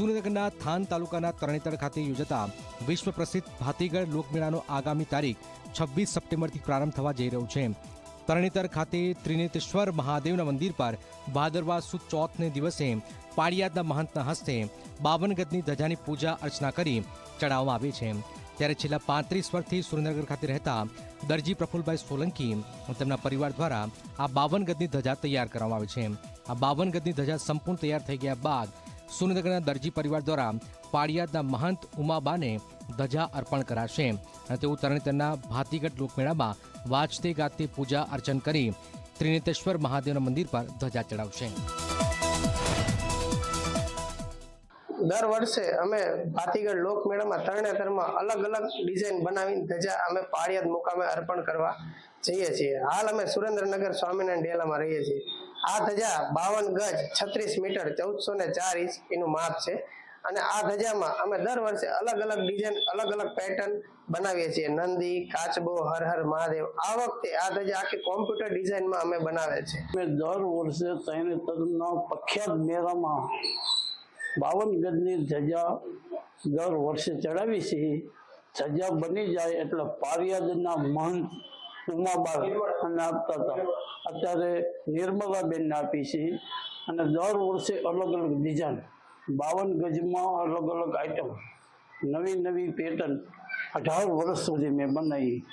સુરેન્દ્રનગરના થાન તાલુકાના તરણેતર ખાતે યોજાતા વિશ્વ પ્રસિદ્ધ ભાતીગઢ લોકમેળાનો આગામી તારીખ છવ્વીસ સપ્ટેમ્બરથી પ્રારંભ થવા જઈ રહ્યો છે. તરણેતર ખાતે ત્રિનેતેશ્વર મહાદેવના મંદિર પર ભાદરવા સુદ ચોથને દિવસે પાળિયાદના મહંતના હસ્તે બાવન ગજની ધજાની પૂજા અર્ચના કરી ચડાવવામાં આવે છે. ત્યારે છેલ્લા પાંત્રીસ વર્ષથી સુરેન્દ્રનગર ખાતે રહેતા દરજી પ્રફુલભાઈ સોલંકી તેમના પરિવાર દ્વારા આ બાવન ગજની ધજા તૈયાર કરવામાં આવે છે. આ બાવન ગજની ધજા સંપૂર્ણ તૈયાર થઈ ગયા બાદ સુરેન્દ્રનગરના દરજી પરિવાર દ્વારા પાળિયાદના મહંત ઉમાબાને ધજા અર્પણ કરાશે. અને તેઓ તરણેતરના ભાતીગઢ લોકમેળામાં વાજતે ગાતે પૂજા અર્ચન કરી ત્રિનેતેશ્વર મહાદેવના મંદિર પર ધજા ચડાવશે. દર વર્ષે અમે ભાતીગઢ લોકમેળામાં તરણેતરમાં અલગ અલગ ડિઝાઇન બનાવીને ધજા અમે પાળિયાદ મુકામે અર્પણ કરવા જઈએ છીએ. હાલ અમે સુરેન્દ્રનગર સ્વામિનારાયણ ડેલામાં રહીએ છીએ. આ ધજા બાવન છત્રીસ મીટર ચૌદસો ને ચાર ઇંચ એનું માપ છે. અને આ ધજામાં અમે દર વર્ષે અલગ અલગ ડિઝાઇન, અલગ અલગ પેટર્ન બનાવીએ છીએ. નંદી, કાચબો હર હર મહાદેવ. આ વખતે આ ધજા આખી કોમ્પ્યુટર ડિઝાઇનમાં અમે બનાવે છે. અમે દર વર્ષે તરણેતરના પ્રખ્યાત મેળામાં બાવન ગજની ધજા દર વર્ષે ચડાવી છીએ. ધજા બની જાય એટલે પારિયાદના મહંત ઉમાબાર અને આપતા હતા. અત્યારે આપી છે. અને દર વર્ષે અલગ અલગ ડિઝાઇન બાવન ગજમાં અલગ અલગ આઈટમ નવી નવી પેટર્ન અઢાર વર્ષ સુધી મેં બનાવી.